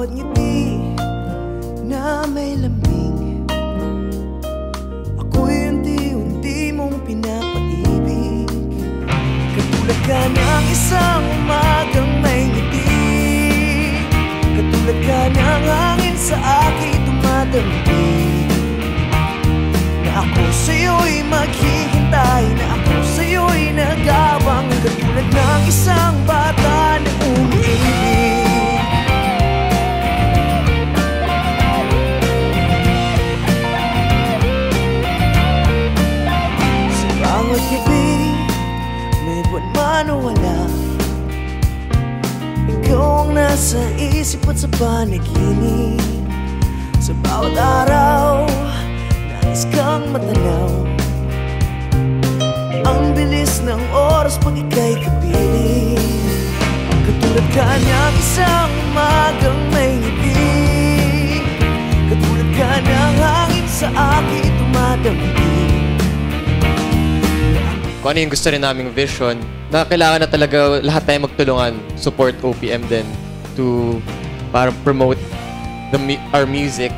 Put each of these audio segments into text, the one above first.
bawat ngiti na may lambing. Ako'y unti-unti mong pinapaibig. Katulad ka ng isang umagang may ngiti. Katulad ka ng hangin sa akin tumatambik Na ako sa'yo'y maghihintay nasa isip at sa panaginip. Sa bawat araw Nais kang matanaw. Ang bilis ng oras pag ika'y kapiling. Katulad ka niyang isang umagang may ngiti Katulad ka ng hangin sa akin tumadambig kung ano yung gusto rin naming vision, na kailangan na talaga lahat tayo magtulungan, support OPM din to para promote the our music.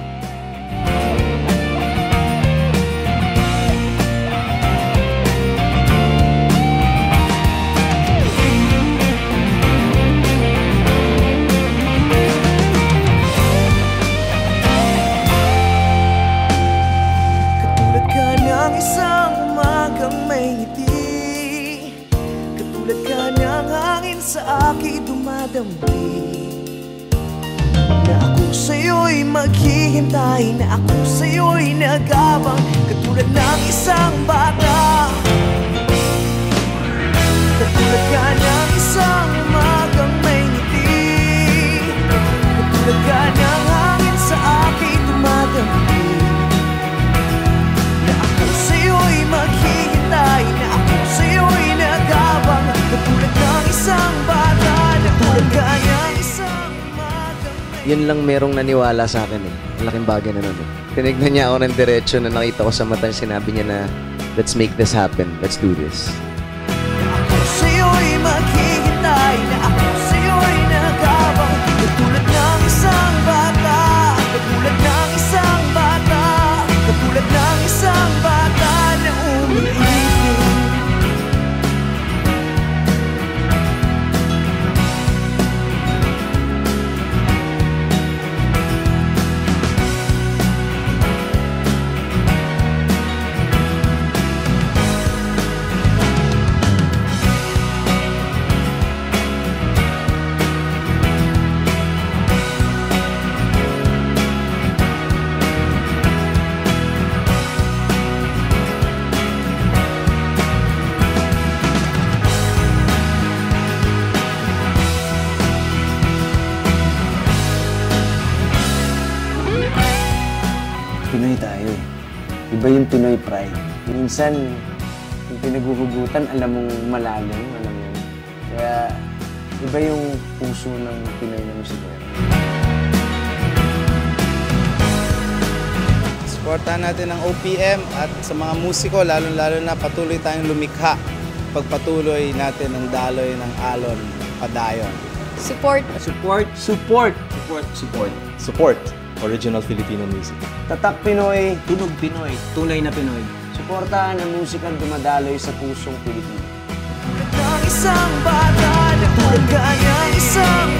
Sa akin dumadampi Na ako sa'yo'y maghihintay Na ako sa'yo'y nagabang Katulad ng isang bata. Katulad ka ng isang umagang Yun lang merong naniwala sa akin eh. Malaking bagay na nun eh. Tinignan niya ako ng diretsyo na nakita ko sa mata sinabi niya na, let's make this happen. Let's do this. Iba yung Pinoy pride. Minsan, yung pinaghuhugutan, alam mong malalim, alam mo. Kaya, iba yung puso ng Pinoy na musikero. Supportahan natin ang OPM at sa mga musiko, lalo-lalo na patuloy tayong lumikha. Pagpatuloy natin ang daloy ng alon, padayon. Support Support! Support! Support, support. Support original Filipino music. Tatak Pinoy, Tunog Pinoy, tunay na Pinoy. suportahan ang musikang dumadaloy sa pusong Pilipino. ng isang bata na isang